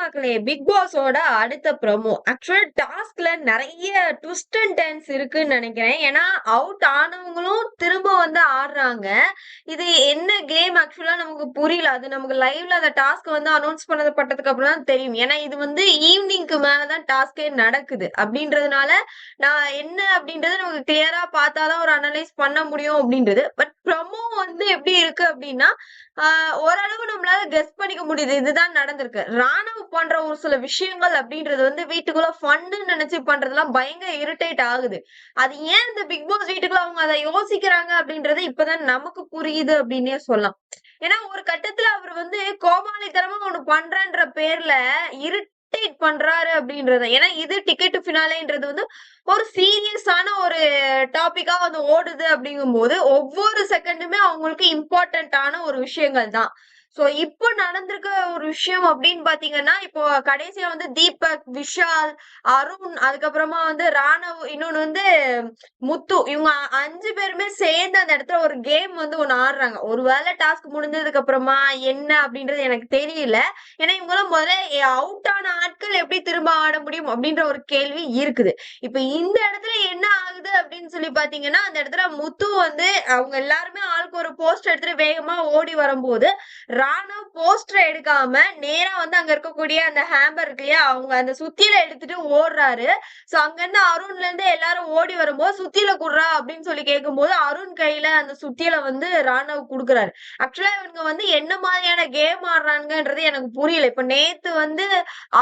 மக்களே பிக் பாஸோட அடுத்த promo actual டாஸ்க்ல நிறைய ட்விஸ்ட் அண்ட் டென்ஸ் இருக்குன்னு நினைக்கிறேன். ஏன்னா அவுட் ஆனவங்களும் திரும்ப வந்து ஆடுறாங்க. இது என்ன கேம் ஆக்சுவலா நமக்கு புரியல. அது நமக்கு லைவ்ல அந்த டாஸ்க் வந்து அனௌன்ஸ் பண்ணப்பட்டதுக்கு அப்புறம் தான் தெரியும். ஏன்னா இது வந்து ஈவினிங்க்கு மேலதான் டாஸ்கே நடக்குது. அப்படின்றதுனால நான் என்ன அப்படின்றது நமக்கு கிளியரா பார்த்தாதான் ஒரு அனலைஸ் பண்ண முடியும் அப்படின்றது. பட் ப்ரமோ வந்து எப்படி இருக்கு அப்படின்னா ஆஹ் ஓரளவு நம்மளால கெஸ் பண்ணிக்க முடியுது. இதுதான் நடந்திருக்கு. ராணுவ பண்ற ஒரு சில விஷயங்கள் அப்படின்றது வந்து வீட்டுக்குள்ள ஃபன்னு நினைச்சு பண்றதெல்லாம் பயங்கர இரிட்டேட் ஆகுது. அது ஏன் இந்த பிக் பாஸ் வீட்டுக்குள்ள அவங்க அதை யோசிக்கிறாங்க அப்படின்றது இப்பதான் நமக்கு புரியுது அப்படின்னே சொல்லலாம். ஏன்னா ஒரு கட்டத்துல அவர் வந்து கோமாளித்தனமா ஒண்ணு பண்றன்ற பேர்ல இரு டிக்டேட் பண்றாரு அப்படின்றது. ஏன்னா இது டிக்கெட் ஃபினாலேன்றது வந்து ஒரு சீரியஸான ஒரு டாபிக்கா வந்து ஓடுது அப்படிங்கும்போது ஒவ்வொரு செகண்டுமே அவங்களுக்கு இம்பார்ட்டன்டான ஒரு விஷயங்கள் தான் சோ இப்போ நடந்திருக்க ஒரு விஷயம் அப்படின்னு பாத்தீங்கன்னா இப்போ கடைசியா வந்து தீபக் விஷால் அருண் அதுக்கப்புறமா வந்து ராணவ் இன்னொன்னு வந்து முத்து. இவங்க அஞ்சு பேருமே சேர்ந்து அந்த இடத்துல ஒரு கேம் வந்து ஒண்ணு ஆடுறாங்க. ஒருவேளை டாஸ்க் முடிஞ்சதுக்கு அப்புறமா என்ன அப்படின்றது எனக்கு தெரியல. ஏன்னா இவங்களும் முதல்ல அவுட் ஆன ஆட்கள் எப்படி திரும்ப ஆட முடியும் அப்படின்ற ஒரு கேள்வி இருக்குது. இப்ப இந்த இடத்துல என்ன அப்படின்னு சொல்லி பாத்தீங்கன்னா அந்த இடத்துல முத்து வந்து அவங்க எல்லாருமே ஆளுக்கு ஒரு போஸ்டர் எடுத்துட்டு வேகமா ஓடி வரும்போது ராணவ் போஸ்டர் எடுக்காம நேரா வந்து அங்க இருக்கக்கூடிய அந்த ஹேம்பர் இருக்கு இல்லையா அவங்க அந்த சுத்தியில எடுத்துட்டு ஓடுறாரு. சோ அங்க இருந்து அருண்ல இருந்து எல்லாரும் ஓடி வரும்போது சுத்தியில குடுறா அப்படின்னு சொல்லி கேட்கும்போது அருண் கையில அந்த சுத்தியில வந்து ராணவ் குடுக்குறாரு. ஆக்சுவலா இவங்க வந்து என்ன மாதிரியான கேம் ஆடுறாங்கன்றது எனக்கு புரியல. இப்ப நேத்து வந்து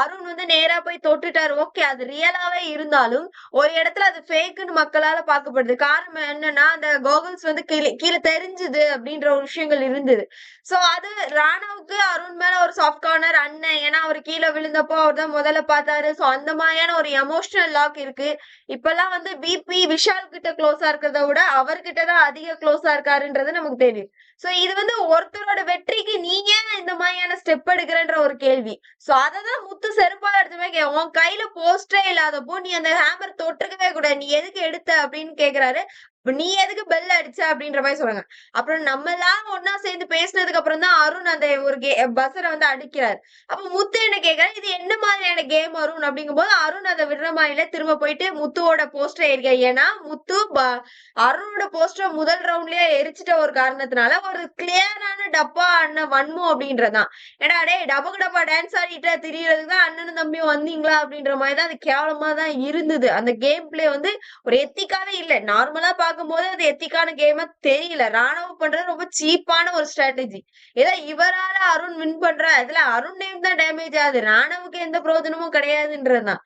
அருண் வந்து நேரா போய் தொட்டுட்டாரு. ஓகே அது ரியலாவே இருந்தாலும் ஒரு இடத்துல அது ஃபேக்குன்னு மக்களால பார்க்கப்படுது. காரணம் என்னன்னா அந்த கோகுல்ஸ் வந்து கீழே கீழே தெரிஞ்சுது அப்படின்ற ஒரு விஷயங்கள் இருந்தது. சோ அது ராணாவுக்கு அருண் மேல ஒரு சாஃப்ட் கார்னர் அண்ணன். ஏன்னா அவர் கீழே விழுந்தப்போ அவர் தான் முதல்ல பார்த்தாரு. சோ அந்த மாதிரியான ஒரு எமோஷனல் லாக் இருக்கு. இப்பெல்லாம் வந்து பிபி விஷால் கிட்ட க்ளோஸா இருக்கிறத விட அவர்கிட்ட தான் அதிக க்ளோஸா இருக்காருன்றது நமக்கு தெரியும் சோ இது வந்து ஒருத்தரோட வெற்றிக்கு நீ ஏன் இந்த மாதிரியான ஸ்டெப் எடுக்கிறன்ற ஒரு கேள்வி. சோ அததான் முத்து செருப்பா எடுத்துமே உன் கையில போஸ்டரே இல்லாதப்போ நீ அந்த ஹேமர் தொட்டுக்கவே கூடாது. நீ எதுக்கு எடுத்து அப்படின்னு கேக்குறாரு. நீ எதுக்கு பெல் அடிச்ச அப்படின்ற மாதிரி சொல்றாங்க. அப்புறம் நம்ம எல்லாம் ஒன்னா சேர்ந்து பேசினதுக்கு அப்புறம் தான் அருண் அந்த ஒரு கே பஸ்ஸரை வந்து அடிக்கிறாரு. அப்ப முத்து என்ன கேக்குறாரு இது என்ன மாதிரியான கேம் அருண்? அப்படிங்கும் போது அருண் அதை விடுற மாதிரில திரும்ப போயிட்டு முத்துவோட போஸ்டர் எரிக்க ஏன்னா முத்து அருணோட போஸ்டர் முதல் ரவுண்ட்லயே எரிச்சிட்ட ஒரு காரணத்தினால ஒரு கிளியரான டப்பா அண்ணன் வன்மோ அப்படின்றதான். ஏன்னா டே டபக்கு டப்பா டான்ஸ் ஆடிட்டு தெரியறதுக்கு தான் அண்ணனும் தம்பியும் வந்தீங்களா அப்படின்ற மாதிரி தான் அது கேவலமா தான் இருந்தது. அந்த கேம் பிளே வந்து ஒரு எத்திக்காவே இல்ல. நார்மலா பார்க்கும்போது அது எத்திக்கான கேமா தெரியல. ராணுவ பண்றது ரொம்ப சீப்பான ஒரு ஸ்ட்ராட்டஜி ஏதோ இவரால அருண் வின் பண்ற. இதுல அருண் நேம் தான் டேமேஜ் ஆகுது. ராணுவுக்கு எந்த பிரயோஜனமும் கிடையாதுன்றதுதான்.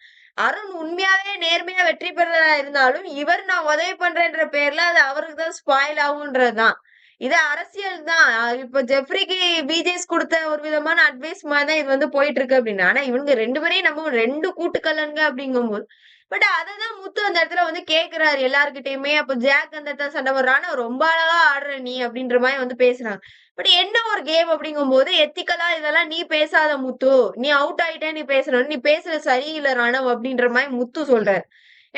அருண் உண்மையாவே நேர்மையா வெற்றி பெறதா இருந்தாலும் இவர் நான் உதவி பண்றேன்ற பேர்ல அது அவருக்கு தான் ஸ்பாயில் ஆகுன்றதுதான். இது அரசியல் தான். இப்ப ஜெஃப்ரிக்கு பிஜேஸ் கொடுத்த ஒரு விதமான அட்வைஸ் மாதிரி தான் இது வந்து போயிட்டு இருக்கு அப்படின்னு. ஆனா இவங்க ரெண்டு பேரையும் நம்ம ரெண்டு கூட்டுக்கல்லங்க அப்படிங்கும்போது. பட் அததான் முத்து வந்து கேக்குறாரு எல்லாருக்கிட்டயுமே அப்ப ஜாக் அந்த இடத்துல சண்டை வர்றான்னு ரொம்ப அழகா ஆடுற நீ அப்படின்ற மாதிரி வந்து பேசுறாங்க. பட் என்ன ஒரு கேம் அப்படிங்கும் போது எத்திக்கலா இதெல்லாம் நீ பேசாத முத்து. நீ அவுட் ஆயிட்டே நீ பேசணும். நீ பேசுற சரியில்லை ராணவ் அப்படின்ற மாதிரி முத்து சொல்றாரு.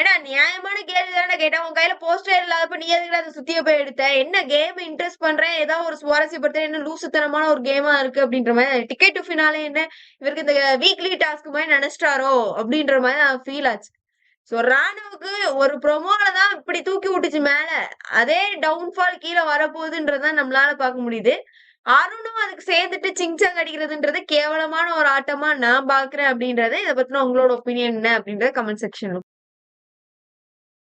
ஏன்னா நியாயமான கேள்வி தானே கேட்டேன். உன் கையில போஸ்டர் இல்லாதப்ப நீ எதுக்கு அதை சுத்திய போய் எடுத்த? என்ன கேம் இன்ட்ரெஸ்ட் பண்றேன் ஏதாவது ஒரு சுவாரஸ்யப்படுத்த என்ன லூசுத்தனமான ஒரு கேமா இருக்கு அப்படின்ற மாதிரி டிக்கெட் டு ஃபினாலே என்ன இவருக்கு இந்த வீக்லி டாஸ்க் மாதிரி நினைச்சிட்டாரோ அப்படின்ற மாதிரி நான் ஃபீல் ஆச்சு. சோ ராணுவுக்கு ஒரு ப்ரொமோல தான் இப்படி தூக்கி விட்டுச்சு மேல. அதே டவுன்ஃபால் கீழே வரப்போகுதுன்றதான் நம்மளால பார்க்க முடியுது. அருணும் அதுக்கு சேர்ந்துட்டு சிங்சாங் அடிக்கிறதுன்றது கேவலமான ஒரு ஆட்டமா நான் பாக்குறேன் அப்படின்றத இதை பத்தின உங்களோட ஒப்பீனியன் என்ன அப்படின்றத கமெண்ட் செக்ஷன்ல